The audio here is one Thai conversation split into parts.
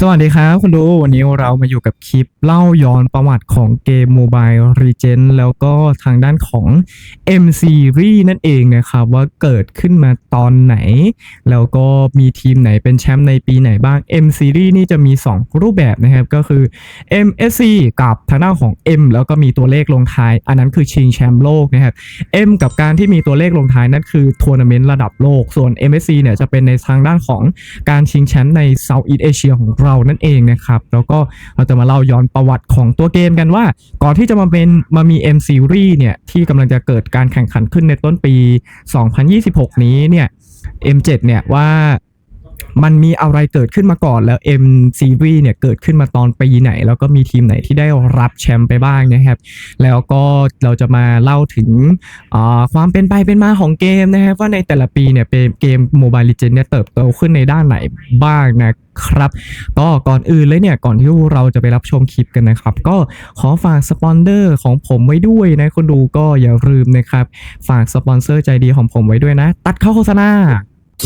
สวัสดีครับคุณดูวันนี้เรามาอยู่กับคลิปเล่าย้อนประวัติของเกม Mobile Legends แล้วก็ทางด้านของ M Series นั่นเองนะครับ ว่าเกิดขึ้นมาตอนไหน แล้วก็มีทีมไหนเป็นแชมป์ในปีไหนบ้าง M Series นี่จะมี 2 รูปแบบนะครับ ก็คือ MSC กับทางด้านของ M แล้วก็มีตัวเลขลงท้าย อันนั้นคือชิงแชมป์โลกนะครับ M กับการที่มีตัวเลขลงท้ายนั่นคือทัวร์นาเมนต์ระดับโลกส่วน MSC เนี่ยจะเป็นในทางด้านของการชิงแชมป์ใน Southeast Asia ของเรานั่นเองนะครับ แล้วก็เราจะมาเล่าย้อนประวัติของตัวเกมกันว่า ก่อนที่จะมาเป็นมามี M Series เนี่ย ที่กำลังจะเกิดการแข่งขันขึ้นในต้นปี 2026 นี้เนี่ย M7 เนี่ยว่า มันมีอะไรเกิดขึ้นมาก่อนแล้ว M Series เนี่ยเกิดขึ้นมาตอนปีไหน แล้วก็มีทีมไหนที่ได้รับแชมป์ไปบ้างนะครับ แล้วก็เราจะมาเล่าถึงความเป็นไปเป็นมาของเกมนะครับว่าในแต่ละปีเนี่ยเป็นเกม Mobile Legends เนี่ยเติบโตขึ้นในด้านไหนบ้างนะครับก็ก่อนอื่นเลยเนี่ยก่อนที่เราจะไปรับชมคลิปกันนะครับ ก็ขอฝากสปอนเซอร์ของผมไว้ด้วยนะคนดูก็อย่าลืมนะครับ ฝากสปอนเซอร์ใจดีของผมไว้ด้วยนะ ตัดเข้าโฆษณา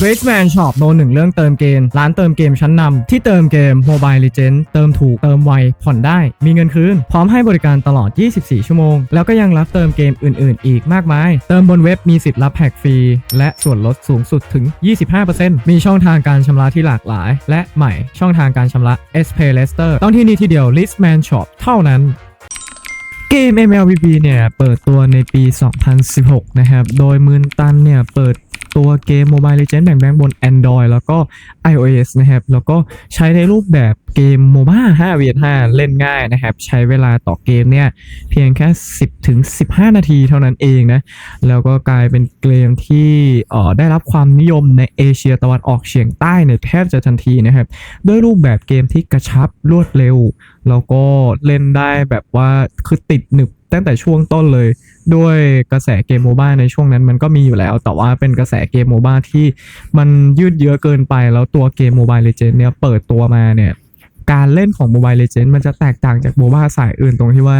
r a c e Man Shop โนหนึ่งเรื่องเติมเกม ร้านเติมเกมชั้นนำที่เติมเกม Mobile Legend เติมถูกเติมไว ผ่อนได้ มีเงินคืน พร้อมให้บริการตลอด 24 ชั่วโมง แล้วก็ยังรับเติมเกมอื่น ๆ อีกมากมาย เติมบนเว็บมีสิทธิ์รับแพ็กฟรี และส่วนลดสูงสุดถึง 25%มีช่องทางการชำระที่หลากหลาย และใหม่ช่องทางการชำระ S Pay Lester ต้องที่นี่ที่เดียว List Man Shop เท่านั้นเกม MLBB เนี่ย เปิดตัวในปี 2016 นะครับ โดยมืนตันเนี่ย เปิด ตัวเกม Mobile Legends แบ่งแบ่งบน Android แล้วก็ iOS นะครับ แล้วก็ใช้ในรูปแบบเกม MOBA 5 v 5เล่นง่ายนะครับ ใช้เวลาต่อเกมเนี่ย เพียงแค่ 10ถึง15 นาทีเท่านั้นเองนะ แล้วก็กลายเป็นเกมที่เอ่อได้รับความนิยมในเอเชียตะวันออกเฉียงใต้ในแทบจะทันทีนะครับ ด้วยรูปแบบเกมที่กระชับรวดเร็ว แล้วก็เล่นได้แบบว่าคือติดหนึบตั้งแต่ช่วงต้นเลย ด้วยกระแสเกมโมบ้าในช่วงนั้นมันก็มีอยู่แล้ว แต่ว่าเป็นกระแสเกมโมบ้าที่มันยืดเยื้อเกินไป แล้วตัวเกมโมบายเลเจนด์เนี่ยเปิดตัวมาเนี่ย การเล่นของ Mobile Legends มันจะแตกต่างจากโมบ้าสายอื่นตรงที่ว่า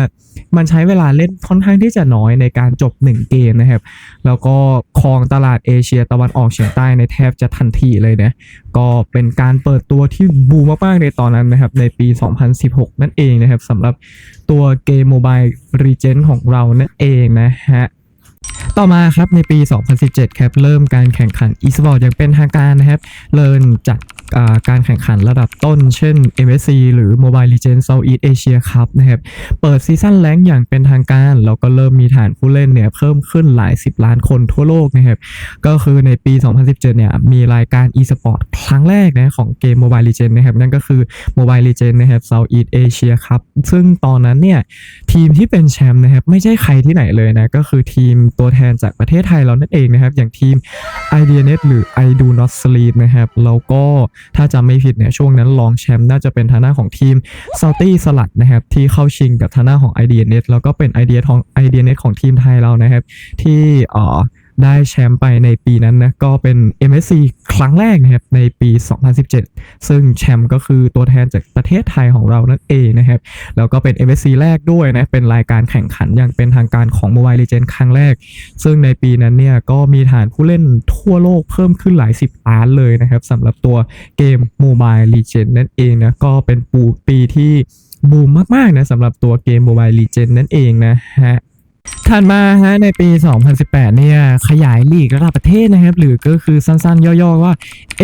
มันใช้เวลาเล่นค่อนข้างที่จะน้อยในการจบ 1 เกมนะครับ แล้วก็ครองตลาดเอเชียตะวันออกเฉียงใต้ในแทบจะทันทีเลยนะ ก็เป็นการเปิดตัวที่บูมมากๆในตอนนั้นนะครับ ในปี 2016 นั่นเองนะครับสำหรับตัวเกม Mobile Legends ของเรานั่นเองนะฮะต่อมาครับในปี 2017 ครับ เริ่มการแข่งขัน e-sport อย่างเป็นทางการนะครับ เริ่มจัด การแข่งขันระดับต้น เช่น MSC หรือ Mobile Legends Southeast Asia Cup นะครับ เปิดซีซั่นแรงอย่างเป็นทางการ แล้วก็เริ่มมีฐานผู้เล่นเนี่ยเพิ่มขึ้นหลายสิบล้านคนทั่วโลกนะครับ ก็คือในปี 2017 เนี่ยมีรายการ e-sport ครั้งแรกนะของเกม Mobile Legends นะครับ นั่นก็คือ Mobile Legends นะครับ Southeast Asia Cup ซึ่งตอนนั้นเนี่ยทีมที่เป็นแชมป์นะครับไม่ใช่ใครที่ไหนเลยนะ ก็คือทีมตัวแทนจากประเทศไทยเรานั่นเองนะครับ อย่างทีม IDNet หรือ I Do Not Sleep นะครับแล้วก็ถ้าจำไม่ผิดเนี่ยช่วงนั้นรองแชมป์น่าจะเป็นทางหน้าของทีมซาตี้สลัดนะครับที่เข้าชิงกับทางหน้าของไอเดียเน็ตแล้วก็เป็นไอเดียของ IDNet ของทีมไทยเรานะครับ ที่อ่อ ได้แชมป์ไปในปีนั้นนะก็เป็น MSC ครั้งแรกนะครับในปี 2017 ซึ่งแชมป์ก็คือตัวแทนจากประเทศไทยของเรานั่นเองนะครับแล้วก็เป็น MSC แรกด้วยนะเป็นรายการแข่งขันอย่างเป็นทางการของ Mobile Legends ครั้งแรก ซึ่งในปีนั้นเนี่ยก็มีฐานผู้เล่นทั่วโลกเพิ่มขึ้นหลายสิบล้านเลยนะครับสำหรับตัวเกม Mobile Legends นั่นเองนะก็เป็นปูปีที่บูมมากๆนะสำหรับตัวเกม Mobile Legends นั่นเองนะฮะ ถัดมาฮะในปี 2018 เนี่ยขยายลีกระดับประเทศนะครับ หรือก็คือสั้นๆ ย่อๆว่า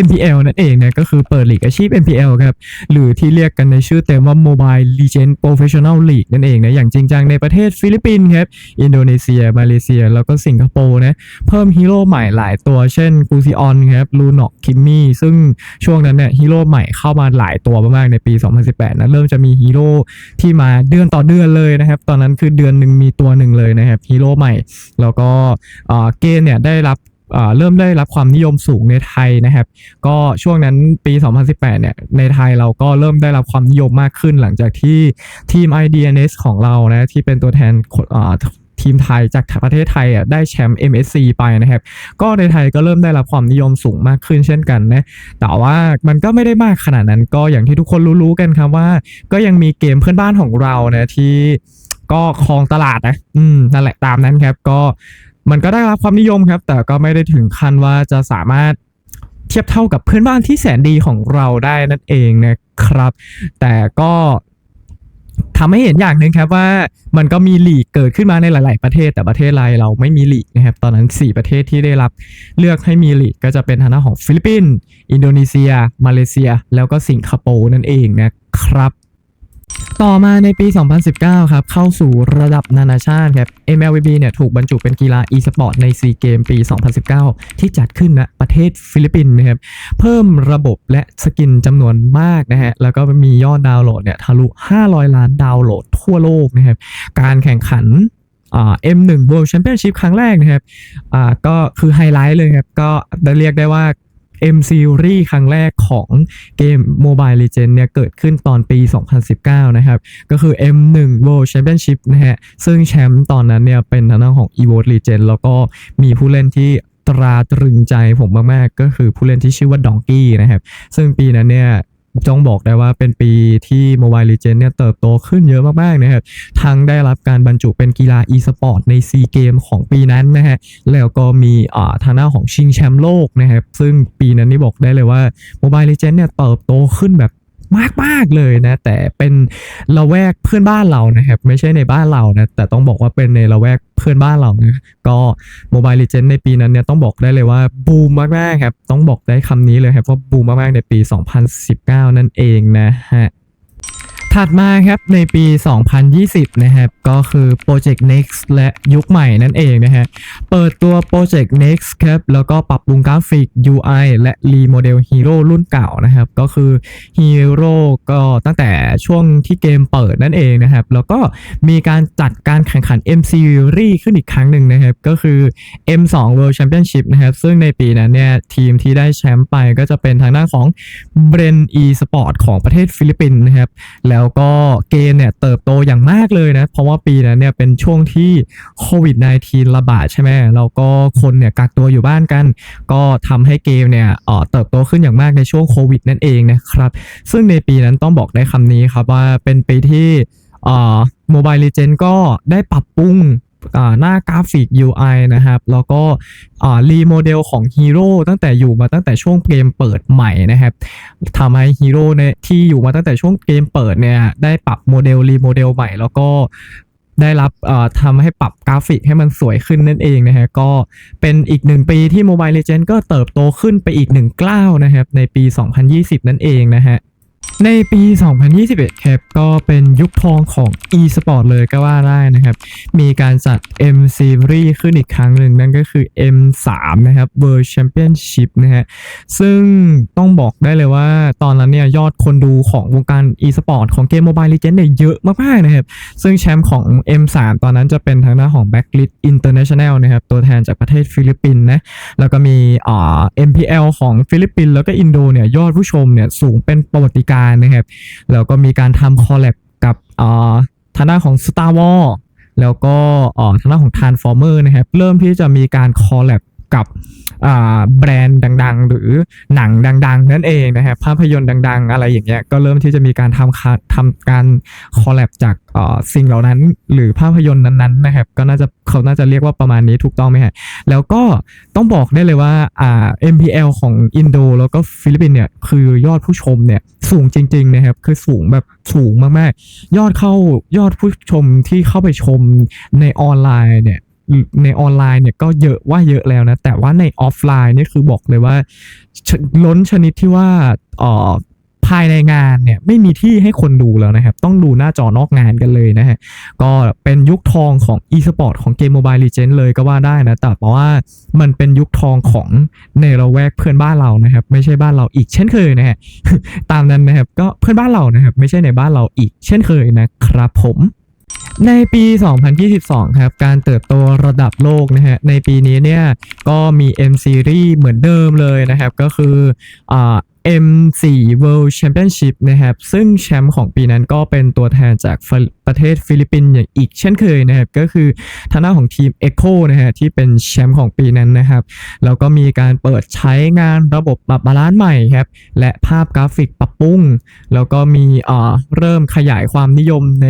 MPL นั่นเองนะก็คือเปิดลีกอาชีพ MPL ครับ หรือที่เรียกกันในชื่อเต็มว่า Mobile Legend Professional League นั่นเองนะ อย่างจริงจังในประเทศฟิลิปปินส์ครับ อินโดนีเซีย มาเลเซีย แล้วก็สิงคโปร์นะ เพิ่มฮีโร่ใหม่หลายตัวเช่นกูซิออนครับลูนอกคิมมี่ซึ่งช่วงนั้นเนี่ยฮีโร่ใหม่เข้ามาหลายตัวมากๆในปี 2018นะเริ่มจะมีฮีโร่ที่มาเดือนต่อเดือนเลยนะครับตอนนั้นคือเดือนหนึ่งมีตัวหนึ่งเลยนะครับฮีโร่ใหม่ แล้วก็เกมเนี่ยได้รับเริ่มได้รับความนิยมสูงในไทยนะครับ ก็ช่วงนั้นปี 2018 เนี่ย ในไทยเราก็เริ่มได้รับความนิยมมากขึ้นหลังจากที่ทีม IDNS ของเรานะที่เป็นตัวแทนทีมไทยจากประเทศไทยอะได้แชมป์ MSC ไปนะครับ ก็ในไทยก็เริ่มได้รับความนิยมสูงมากขึ้นเช่นกันนะแต่ว่ามันก็ไม่ได้มากขนาดนั้นก็อย่างที่ทุกคนรู้ๆกันครับว่า ก็ยังมีเกมเพื่อนบ้านของเรานะที่ ก็ครองตลาดนะ อืมนั่นแหละตามนั้นครับ ก็มันก็ได้รับความนิยมครับ แต่ก็ไม่ได้ถึงขั้นว่าจะสามารถเทียบเท่ากับเพื่อนบ้านที่แสนดีของเราได้นั่นเองนะครับ แต่ก็ทำให้เห็นอย่างหนึ่งครับว่ามันก็มีหลีกเกิดขึ้นมาในหลาย ๆ ประเทศแต่ประเทศไทยเราไม่มีหลีกนะครับ ตอนนั้น 4 ประเทศที่ได้รับเลือกให้มีหลีกก็จะเป็นทางด้านของฟิลิปปินส์อินโดนีเซีย มาเลเซีย แล้วก็สิงคโปร์นั่นเองนะครับ ต่อมาในปี 2019 ครับ เข้าสู่ระดับนานาชาติครับ MLBB เนี่ยถูกบรรจุเป็นกีฬา e-sport ในซีเกมปี 2019 ที่จัดขึ้นณประเทศฟิลิปปินส์นะครับ เพิ่มระบบและสกินจำนวนมากนะฮะ แล้วก็มียอดดาวน์โหลดเนี่ยทะลุ 500 ล้านดาวน์โหลดทั่วโลกนะครับ การแข่งขันอ่า M1 World Championship ครั้งแรกนะครับ อ่า ก็คือไฮไลท์เลยครับ ก็ได้เรียกได้ว่า M Series ครั้งแรกของเกม Mobile Legends เนี่ยเกิดขึ้นตอนปี 2019 นะครับ ก็คือ M1 World Championship นะฮะ ซึ่งแชมป์ตอนนั้นเนี่ยเป็นทางด้านของ Evoke Legend แล้วก็มีผู้เล่นที่ตราตรึงใจผมมาก ๆ ก็คือผู้เล่นที่ชื่อว่าดองกี้นะครับ ซึ่งปีนั้นเนี่ย ต้องบอกได้ว่าเป็นปีที่ Mobile Legends เนี่ยเติบโตขึ้นเยอะมากๆนะครับ ทั้งได้รับการบรรจุเป็นกีฬา e-sport ใน SEA Games ของปีนั้นนะฮะ แล้วก็มีอ่าทางหน้าของชิงแชมป์โลกนะครับ ซึ่งปีนั้นนี่บอกได้เลยว่า Mobile Legends เนี่ยเติบโตขึ้นแบบมากๆเลยนะ แต่เป็นละแวกเพื่อนบ้านเรานะครับ ไม่ใช่ในบ้านเรานะ แต่ต้องบอกว่าเป็นในละแวก เพื่อนบ้านเรานะก็ Mobile Legend ในปีนั้นเนี่ยต้องบอกได้เลยว่าบูมมากๆครับ ต้องบอกได้คำนี้เลยครับว่าบูมมากๆในปี 2019 นั่นเองนะฮะ ถัดมาครับในปี 2020 นะครับก็คือ Project Next และยุคใหม่นั่นเองนะฮะเปิดตัว Project Next ครับแล้วก็ปรับปรุงกราฟิก UI และรีโมเดลฮีโร่รุ่นเก่านะครับก็คือฮีโร่ก็ตั้งแต่ช่วงที่เกมเปิดนั่นเองนะครับแล้วก็มีการจัดการแข่งขัน M Series ขึ้นอีกครั้งหนึ่งนะครับก็คือ M2 World Championship นะครับซึ่งในปีนั้นเนี่ยทีมที่ได้แชมป์ไปก็จะเป็นทางด้านของ b r e n e Sport ของประเทศฟิลิปปินส์นะครับแล้วแล้วก็เกมเนี่ยเติบโตอย่างมากเลยนะ เพราะว่าปีนั้นเนี่ยเป็นช่วงที่โควิด -19 ระบาดใช่ไหมแล้วก็คนเนี่ยกักตัวอยู่บ้านกัน ก็ทำให้เกมเนี่ยเอ่อเติบโตขึ้นอย่างมากในช่วงโควิดนั่นเองนะครับ ซึ่งในปีนั้นต้องบอกได้คำนี้ครับว่าเป็นปีที่เอ่อ Mobile Legends ก็ได้ปรับปรุง หน้ากราฟิก UI นะครับ แล้วก็รีโมเดลของฮีโร่ตั้งแต่อยู่มาตั้งแต่ช่วงเกมเปิดใหม่นะครับทำให้ฮีโร่เนี่ยที่อยู่มาตั้งแต่ช่วงเกมเปิดเนี่ยได้ปรับโมเดลรีโมเดลใหม่ แล้วก็ได้รับทำให้ปรับกราฟิกให้มันสวยขึ้นนั่นเองนะฮะก็เป็นอีกหนึ่งปีที่ Mobile Legends ก็เติบโตขึ้นไปอีกหนึ่งกล้าวนะครับในปี 2020 นั่นเองนะฮะ ในปี 2021ครับก็เป็นยุคทองของ e-sport เลยก็ว่าได้นะครับ มีการจัด M Series ขึ้นอีกครั้งหนึ่งนั่นก็คือ M3 นะครับ World Championship นะฮะ ซึ่งต้องบอกได้เลยว่าตอนนั้นเนี่ยยอดคนดูของวงการ e-sport ของเกม Mobile Legends เนี่ยเยอะมากๆนะครับ ซึ่งแชมป์ของ M3 ตอนนั้นจะเป็นทางด้านของ Backlist International นะครับ ตัวแทนจากประเทศฟิลิปปินส์นะ แล้วก็มีอ่า MPL ของฟิลิปปินส์แล้วก็อินโดเนี่ยยอดผู้ชมเนี่ยสูงเป็นประวัติการณ์นะครับ แล้วก็มีการทำคอลแลบกับอ่าทางด้านของ Star Wars แล้วก็อ่าทางด้านของ Transformer นะครับ เริ่มที่จะมีการคอลแลบ กับแบรนด์ดัง ๆ หรือหนังดัง ๆ นั่นเองนะครับภาพยนตร์ดัง ๆ อะไรอย่างเงี้ยก็เริ่มที่จะมีการทำาทำการคอลแลบจากสิ่งเหล่านั้น หรือภาพยนตร์นั้นๆนะครับก็น่าจะเขาน่าจะเรียกว่าประมาณนี้ถูกต้องไหมฮะแล้วก็ต้องบอกได้เลยว่าอ่า MPL ของอินโดแล้วก็ฟิลิปปินเนี่ยคือยอดผู้ชมเนี่ยสูงจริง ๆ นะครับคือสูงแบบสูงมากๆ ยอดเข้ายอดผู้ชมที่เข้าไปชมในออนไลน์เนี่ย ในออนไลน์เนี่ยก็เยอะว่าเยอะแล้วนะ แต่ว่าในออฟไลน์นี่คือบอกเลยว่า ล้นชนิดที่ว่าเอ่อภายในงานเนี่ยไม่มีที่ให้คนดูแล้วนะครับ ต้องดูหน้าจอนอกงานกันเลยนะฮะ ก็เป็นยุคทองของ e-sport ของเกม Mobile Legends เลยก็ว่าได้นะ แต่เพราะว่ามันเป็นยุคทองของในระแวกเพื่อนบ้านเรานะครับ ไม่ใช่บ้านเราอีกเช่นเคยนะฮะ ตามนั้นนะครับ ก็เพื่อนบ้านเรานะครับ ไม่ใช่ในบ้านเราอีกเช่นเคยนะครับผม ในปี 2022 ครับ การเติบโตระดับโลกนะฮะ ในปีนี้เนี่ย ก็มี M Series เหมือนเดิมเลยนะครับ ก็คืออ่า M4 World Championship นะครับ ซึ่งแชมป์ของปีนั้นก็เป็นตัวแทนจากประเทศฟิลิปปินส์อย่างอีกเช่นเคยนะครับ ก็คือทางด้านของทีม Echo นะฮะที่เป็นแชมป์ของปีนั้นนะครับ แล้วก็มีการเปิดใช้งานระบบปรับบาลานซ์ใหม่ครับ และภาพกราฟิกปรับปรุง แล้วก็มีเอ่อเริ่มขยายความนิยมใน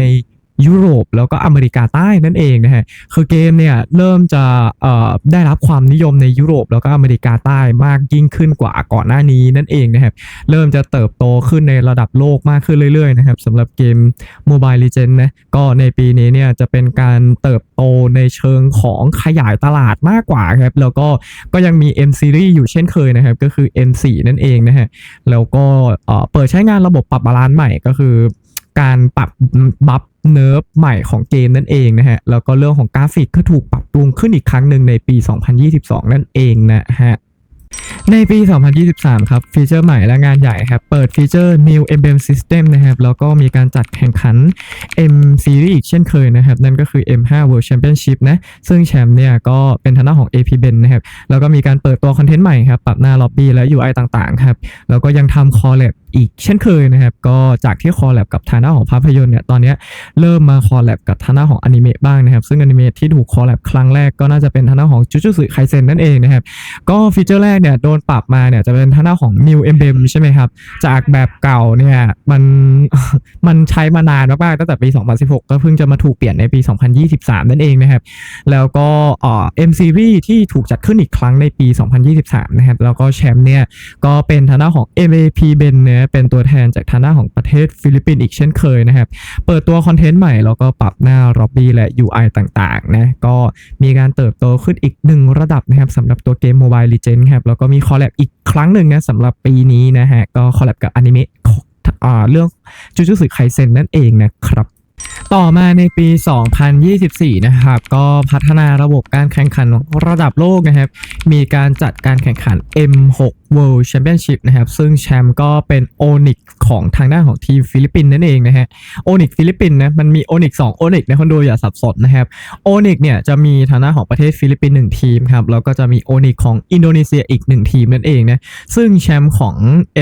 ยุโรปแล้วก็อเมริกาใต้นั่นเองนะฮะคือเกมเนี่ยเริ่มจะได้รับความนิยมในยุโรปแล้วก็อเมริกาใต้มากยิ่งขึ้นกว่าก่อนหน้านี้นั่นเองนะครับเริ่มจะเติบโตขึ้นในระดับโลกมากขึ้นเรื่อยๆนะครับสำหรับเกม Mobile Legends นะก็ในปีนี้เนี่ยจะเป็นการเติบโตในเชิงของขยายตลาดมากกว่าครับแล้วก็ก็ยังมี M Series อยู่เช่นเคยนะครับก็คือ M4 นั่นเองนะฮะแล้วก็เอ่อเปิดใช้งานระบบปรับบาลานซ์ใหม่ก็คือ การปรับบัฟเนิร์ฟใหม่ของเกมนั่นเองนะฮะ แล้วก็เรื่องของกราฟิกก็ถูกปรับปรุงขึ้นอีกครั้งหนึ่งในปี 2022 นั่นเองนะฮะ ในปี 2023 ครับ ฟีเจอร์ใหม่และงานใหญ่ครับ เปิดฟีเจอร์ New Emblem System นะครับ แล้วก็มีการจัดแข่งขัน M Series อีกเช่นเคยนะครับ นั่นก็คือ M5 World Championship นะ ซึ่งแชมป์เนี่ยก็เป็นทางด้านของ AP Ben นะครับ แล้วก็มีการเปิดตัวคอนเทนต์ใหม่ครับ ปรับหน้าล็อบบี้และ UI ต่างๆ ครับ แล้วก็ยังทำคอลแลบอีกเช่นเคยนะครับ ก็จากที่คอลแลบกับทางด้านของภาพยนตร์เนี่ย ตอนนี้เริ่มมาคอลแลบกับทางด้านของอนิเมะบ้างนะครับ ซึ่งอนิเมะที่ถูกคอลแลบครั้งแรกก็น่าจะเป็นทางด้านของจูจูสึไคเซนนั่นเองนะครับ ก็ฟีเจอร์แรกเนี่ยโดนปรับมาเนี่ยจะเป็นท่างด้าของ New Emblem ใช่ไหมครับ จากแบบเก่าเนี่ยมันมันใช้มานานมากๆตั้งแต่ปี 2016 ก็เพิ่งจะมาถูกเปลี่ยนในปี 2023 นั่นเองนะครับ แล้วก็เอ่อ M Series ที่ถูกจัดขึ้นอีกครั้งในปี 2023 นะครับ แล้วก็แชมป์เนี่ยก็เป็นท่างด้าของ MAP Ben เนี่ยเป็นตัวแทนจากท่างด้าของประเทศฟิลิปปินส์อีกเช่นเคยนะครับ เปิดตัวคอนเทนต์ใหม่แล้วก็ปรับหน้า Lobby และ UI ต่างๆนะก็มีการเติบโตขึ้นอีกหนึ่งระดับนะครับสำหรับตัวเกม Mobile Legends ครับแล้วก็มีคอลแลบอีกครั้งหนึ่งนะสำหรับปีนี้นะฮะ ก็คอลแลบกับอนิเมะอ่าเรื่องจูจูสึไคเซนนั่นเองนะครับ ต่อมาในปี 2024 นะครับ ก็พัฒนาระบบการแข่งขันระดับโลกนะครับ มีการจัดการแข่งขัน M6 World Championship นะครับ ซึ่งแชมป์ก็เป็นโอนิกของทางด้านของทีมฟิลิปปินส์นั่นเองนะฮะ โอนิกฟิลิปปินส์นะ มันมีโอนิก2โอนิกนะคนดูอย่าสับสนนะครับ โอนิกเนี่ยจะมีทางด้านของประเทศฟิลิปปินส์หนึ่งทีมครับ แล้วก็จะมีโอนิกของอินโดนีเซียอีกหนึ่งทีมนั่นเองนะ ซึ่งแชมป์ของ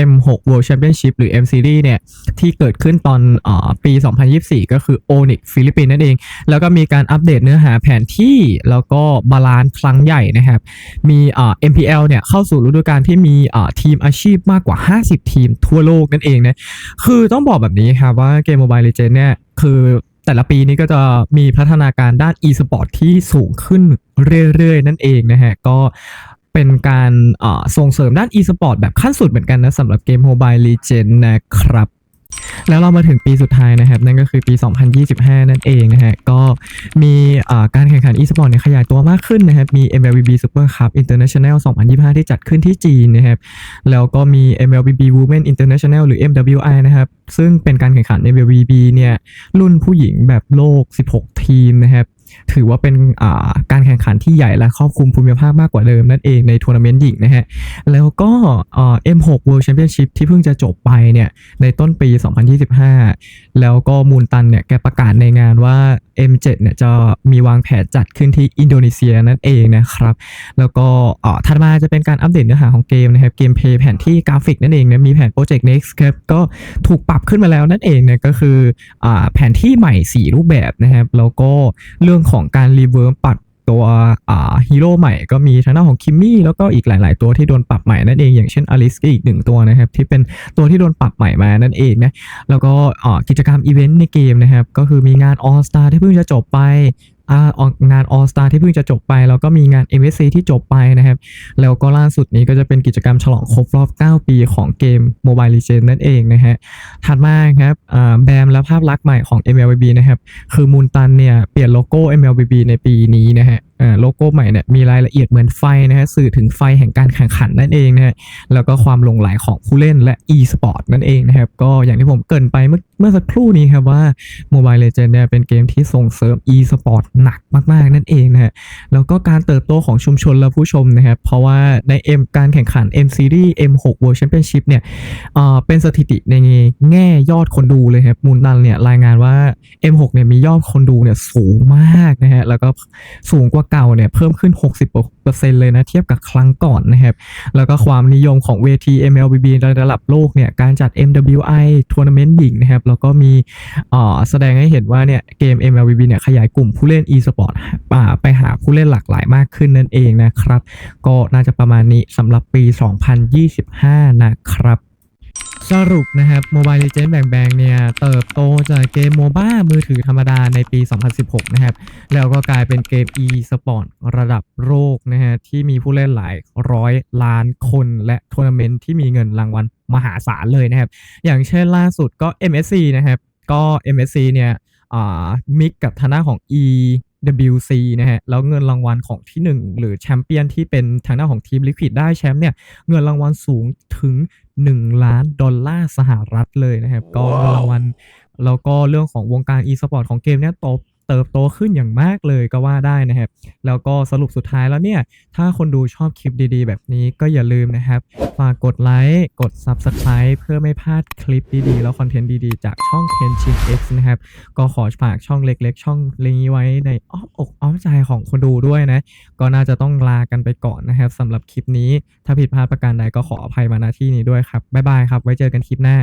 M6 World Championship หรือ M Series เนี่ย ที่เกิดขึ้นตอนอปี 2024 ก็คือ Onyx ฟิลิปปินส์นั่นเอง แล้วก็มีการอัปเดตเนื้อหาแผนที่แล้วก็บาลานซ์ครั้งใหญ่นะครับ มีเอ่อ MPL เนี่ยเข้าสู่ฤดูกาลที่มีอ่อทีมอาชีพมากกว่า 50 ทีมทั่วโลกนั่นเองนะคือต้องบอกแบบนี้ครับว่าเกม Mobile Legends เนี่ยคือแต่ละปีนี้ก็จะมีพัฒนาการด้าน e-sport ที่สูงขึ้นเรื่อยๆ นั่นเองนะฮะ ก็เป็นการส่งเสริมด้าน e-sport แบบขั้นสุดเหมือนกันนะสำหรับเกม Mobile Legends นะครับ แล้วเรามาถึงปีสุดท้ายนะครับ นั่นก็คือปี 2025 นั่นเองนะฮะ ก็มีการแข่งขัน e-sport เนี่ยขยายตัวมากขึ้นนะครับ มี MLBB Super Cup International 2025 ที่จัดขึ้นที่จีนนะครับ แล้วก็มี MLBB Women International หรือ MWI นะครับ ซึ่งเป็นการแข่งขัน MLBB เนี่ยรุ่นผู้หญิงแบบโลก 16 ทีมนะครับ ถือว่าเป็นาการแข่งขันที่ใหญ่และครอบคลุมภูมิภาคมากกว่าเดิมนั่นเองในทัวร์นาเมนต์หญิงนะฮะ แล้วก็เอ่อ M6 World Championship ที่เพิ่งจะจบไปเนี่ยในต้นปี 2025 แล้วก็มูลตันเนี่ยแกประกาศในงานว่า M7 เนี่ยจะมีวางแผนจัดขึ้นที่อินโดนีเซียนั่นเองนะครับ แล้วก็ถัดมาจะเป็นการอัปเดตเนื้อหาของเกมนะครับเกมเพลย์แผนที่กราฟิกนั่นเองนะมีแผน Project Next ครับก็ถูกปรับขึ้นมาแล้วนั่นเองเนี่ยก็คืออแผนที่ใหม่ 4 รูปแบบนะครับแล้วก็เรื่องของการรีเวิร์มปรับตัวอ่าฮีโร่ใหม่ก็มีทางด้านของคิมมี่แล้วก็อีกหลาย ๆ ตัวที่โดนปรับใหม่นั่นเองอย่างเช่นอลิสก็อีกหนึ่งตัวนะครับที่เป็นตัวที่โดนปรับใหม่มานั่นเองนะแล้วก็อ่ากิจกรรมอีเวนต์ในเกมนะครับก็คือมีงานออสตาร์ที่เพิ่งจะจบไป งาน All Star ที่เพิ่งจะจบไป แล้วก็มีงาน MSC ที่จบไปนะครับ แล้วก็ล่าสุดนี้ก็จะเป็นกิจกรรมฉลองครบรอบ 9 ปีของเกม Mobile Legends นั่นเองนะฮะ ถัดมาครับแบมและภาพลักษณ์ใหม่ของ MLBB นะครับ คือมูลตันเนี่ย เปลี่ยนโลโก้ MLBB ในปีนี้นะฮะ โลโก้ใหม่เนี่ยมีรายละเอียดเหมือนไฟนะฮะสื่อถึงไฟแห่งการแข่งขันนั่นเองนะฮะแล้วก็ความหลงไหลของผู้เล่นและ e-sport นั่นเองนะครับก็อย่างที่ผมเกรินไปเมื่อเมื่อสักครู่นี้ครับว่า Mobile Legends เนี่ยเป็นเกมที่ส่งเสริม e-sport หนักมากๆ นั่นเองนะฮะแล้วก็การเติบโตของชุมชนและผู้ชมนะครับเพราะว่าใน M การแข่งขัน M Series M6 World Championship เนี่ยเอ่อเป็นสถิติในแง่ยอดคนดูเลยครับมูลตันเนี่ยรายงานว่า M6 เนี่ยมียอดคนดูเนี่ยสูงมากนะฮะแล้วก็สูงกว่าเก่าเนี่ยเพิ่มขึ้น 60%เลยนะเทียบกับครั้งก่อนนะครับ แล้วก็ความนิยมของเวที MLBB ในระดับโลกเนี่ยการจัด MWI ทัวร์นาเมนต์หญิงนะครับ แล้วก็มีเอ่อแสดงให้เห็นว่าเนี่ยเกม MLBB เนี่ยขยายกลุ่มผู้เล่น e-sport อ่าไปหาผู้เล่นหลากหลายมากขึ้นนั่นเองนะครับ ก็น่าจะประมาณนี้สำหรับปี 2025 นะครับสรุปนะครับ Mobile Legends Bang Bang เนี่ย จากเกมโมบ้ามือถือธรรมดาในปี 2016 นะครับ แล้วก็กลายเป็นเกม e-sport ระดับโลกนะฮะ ที่มีผู้เล่นหลายร้อยล้านคนและทัวร์นาเมนต์ที่มีเงินรางวัลมหาศาลเลยนะครับ อย่างเช่นล่าสุดก็ MSC นะครับ ก็ MSC เนี่ยอ่ามิกกับทางด้านของ e W.C. นะฮะ แล้วเงินรางวัลของที่ 1 หรือแชมเปี้ยนที่เป็นทางด้านของทีม Liquid ได้แชมป์เนี่ย เงินรางวัลสูงถึง 1 ล้านดอลลาร์สหรัฐเลยนะครับ ก็เงินรางวัลแล้วก็เรื่องของวงการ e-sport ของเกมเนี่ยโต เติบโตขึ้นอย่างมากเลยก็ว่าได้นะครับ แล้วก็สรุปสุดท้ายแล้วเนี่ย ถ้าคนดูชอบคลิปดีๆ แบบนี้ก็อย่าลืมนะครับ ฝากกดไลค์ กด Subscribe เพื่อไม่พลาดคลิปดีๆ แล้วคอนเทนต์ดีๆ จากช่อง Kenshin X นะครับ ก็ขอฝากช่องเล็กๆ ช่องนี้ไว้ในอ้อมอกอ้อมใจของคนดูด้วยนะ ก็น่าจะต้องลากันไปก่อนนะครับสำหรับคลิปนี้ ถ้าผิดพลาดประการใดก็ขออภัยมาณที่นี้ด้วยครับบ๊ายบายครับไว้เจอกันคลิปหน้า